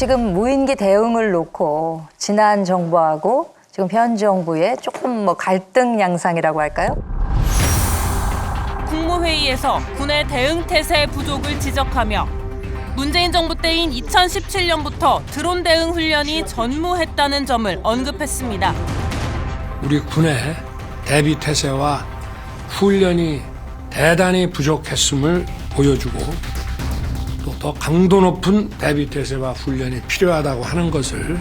지금 무인기 대응을 놓고 지난 정부하고 지금 현 정부의 조금 뭐 갈등 양상이라고 할까요? 국무회의에서 군의 대응 태세 부족을 지적하며 문재인 정부 때인 2017년부터 드론 대응 훈련이 전무했다는 점을 언급했습니다. 우리 군의 대비 태세와 훈련이 대단히 부족했음을 보여주고 또 더 강도 높은 대비 태세와 훈련이 필요하다고 하는 것을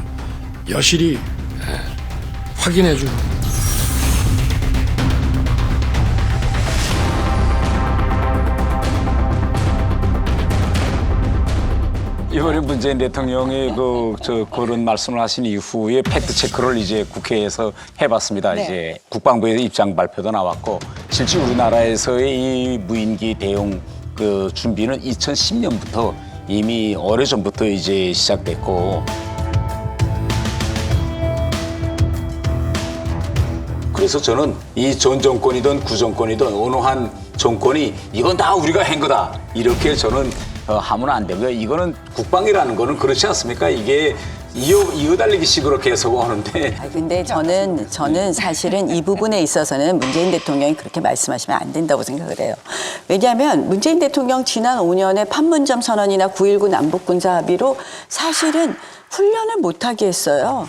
여실히 예, 확인해 주는 이번에 문재인 대통령이 그 저 그런 말씀을 하신 이후에 팩트 체크를 이제 국회에서 해봤습니다. 이제 국방부의 입장 발표도 나왔고 실제 우리나라에서의 이 무인기 대응 그 준비는 2010년부터 이미 오래 전부터 이제 시작됐고 그래서 저는 이 전 정권이든 구 정권이든 어느 한 정권이 이건 다 우리가 한 거다 이렇게 저는 어, 하면 안 되고요. 이거는 국방이라는 거는 그렇지 않습니까? 이게 이어 이어 달리기식으로 계속 하는데 아, 근데 저는 저는 사실은 이 부분에 있어서는 문재인 대통령이 그렇게 말씀하시면 안 된다고 생각을 해요. 왜냐하면 문재인 대통령 지난 5년의 판문점 선언이나 9.19 남북 군사 합의로 사실은 훈련을 못하게 했어요.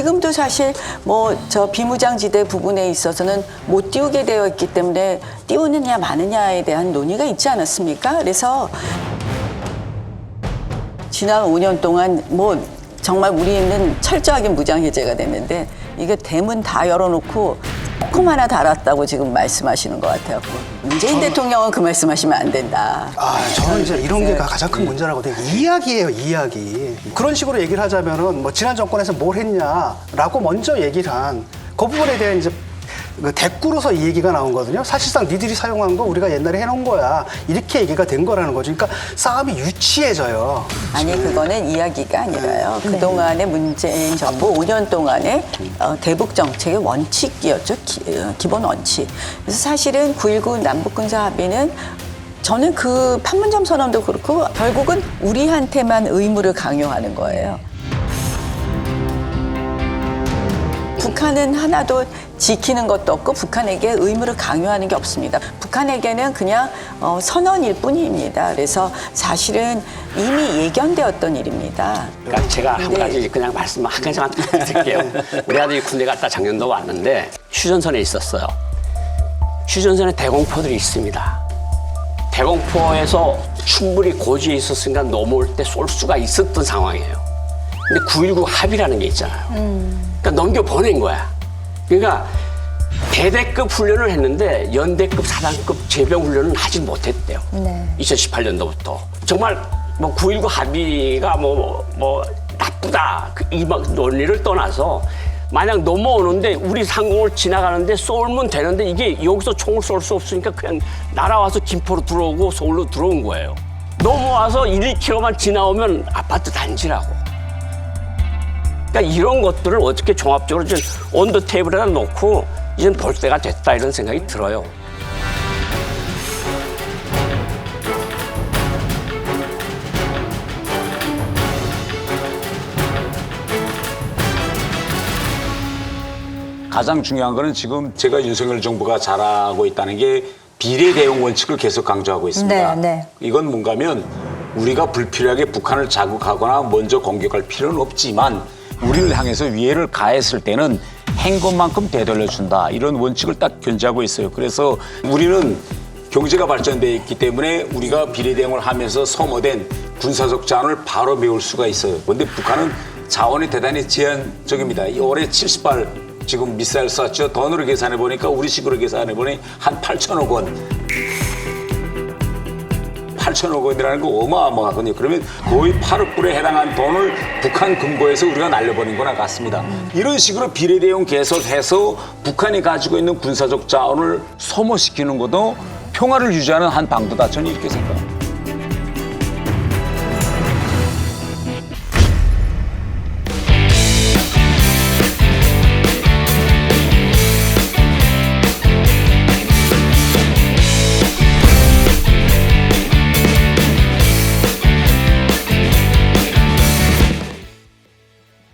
지금도 사실 뭐 저 비무장지대 부분에 있어서는 못 띄우게 되어 있기 때문에 띄우느냐 마느냐에 대한 논의가 있지 않았습니까? 그래서 지난 5년 동안 뭐 정말 우리는 철저하게 무장 해제가 됐는데 이게 대문 다 열어놓고 코 하나 달았다고 지금 말씀하시는 것 같아요. 문재인 대통령은 그 말씀하시면 안 된다. 아, 저는 이제 이런 게 가장 큰 문제라고 생각해요. 이야기예요, 이야기. 그런 식으로 얘기를 하자면은 뭐 지난 정권에서 뭘 했냐라고 먼저 얘기를 한 그 부분에 대한 이제 그 대꾸로서 이 얘기가 나온 거거든요. 사실상 니들이 사용한 거 우리가 옛날에 해놓은 거야. 이렇게 얘기가 된 거라는 거죠. 그러니까 싸움이 유치해져요. 아니 그거는 이야기가 아니라요. 그동안의 문재인 정부 5년 동안의 어, 대북 정책의 원칙이었죠. 기, 어, 기본 원칙. 그래서 사실은 9.19 남북군사 합의는 저는 그 판문점 선언도 그렇고 결국은 우리한테만 의무를 강요하는 거예요. 북한은 하나도 지키는 것도 없고 북한에게 의무를 강요하는 게 없습니다. 북한에게는 그냥 어, 선언일 뿐입니다. 그래서 사실은 이미 예견되었던 일입니다. 그러니까 제가 한 네. 가지 그냥 말씀 한 가지만 드릴게요. 우리 아들이 군대 갔다 작년도 왔는데 휴전선에 있었어요. 휴전선에 대공포들이 있습니다. 대공포에서 충분히 고지에 있었으니까 넘어올 때 쏠 수가 있었던 상황이에요. 근데 9.19 합의라는 게 있잖아요. 그러니까 넘겨 보낸 거야. 그러니까 대대급 훈련을 했는데 연대급 사단급 제병 훈련은 하지 못했대요. 네. 2018년도부터 정말 뭐 9.19 합의가 뭐, 뭐 나쁘다 그 이막 논리를 떠나서 만약 넘어오는데 우리 상공을 지나가는데 쏠면 되는데 이게 여기서 총을 쏠 수 없으니까 그냥 날아와서 김포로 들어오고 서울로 들어온 거예요. 넘어와서 1km만 지나오면 아파트 단지라고. 그러니까 이런 것들을 어떻게 종합적으로 좀 온도 테이블에다 놓고 이젠 볼 때가 됐다 이런 생각이 들어요. 가장 중요한 거는 지금 제가 윤석열 정부가 잘하고 있다는 게 비례 대응 원칙을 계속 강조하고 있습니다. 네, 네. 이건 뭔가면 우리가 불필요하게 북한을 자극하거나 먼저 공격할 필요는 없지만 우리를 향해서 위해를 가했을 때는 한 것만큼 되돌려준다 이런 원칙을 딱 견지하고 있어요. 그래서 우리는 경제가 발전돼 있기 때문에 우리가 비례 대응을 하면서 소모된 군사적 자원을 바로 메울 수가 있어요. 그런데 북한은 자원이 대단히 제한적입니다. 이 올해 70발 지금 미사일 쐈죠. 돈으로 계산해 보니까 우리식으로 계산해 보니 한 8천억 원. 8천억 원이라는 거 어마어마하거든요. 그러면 거의 8억 불에 해당한 돈을 북한 금고에서 우리가 날려버린 거나 같습니다. 이런 식으로 비례 대응 개설해서 북한이 가지고 있는 군사적 자원을 소모시키는 것도 평화를 유지하는 한 방도다. 저는 이렇게 생각합니다.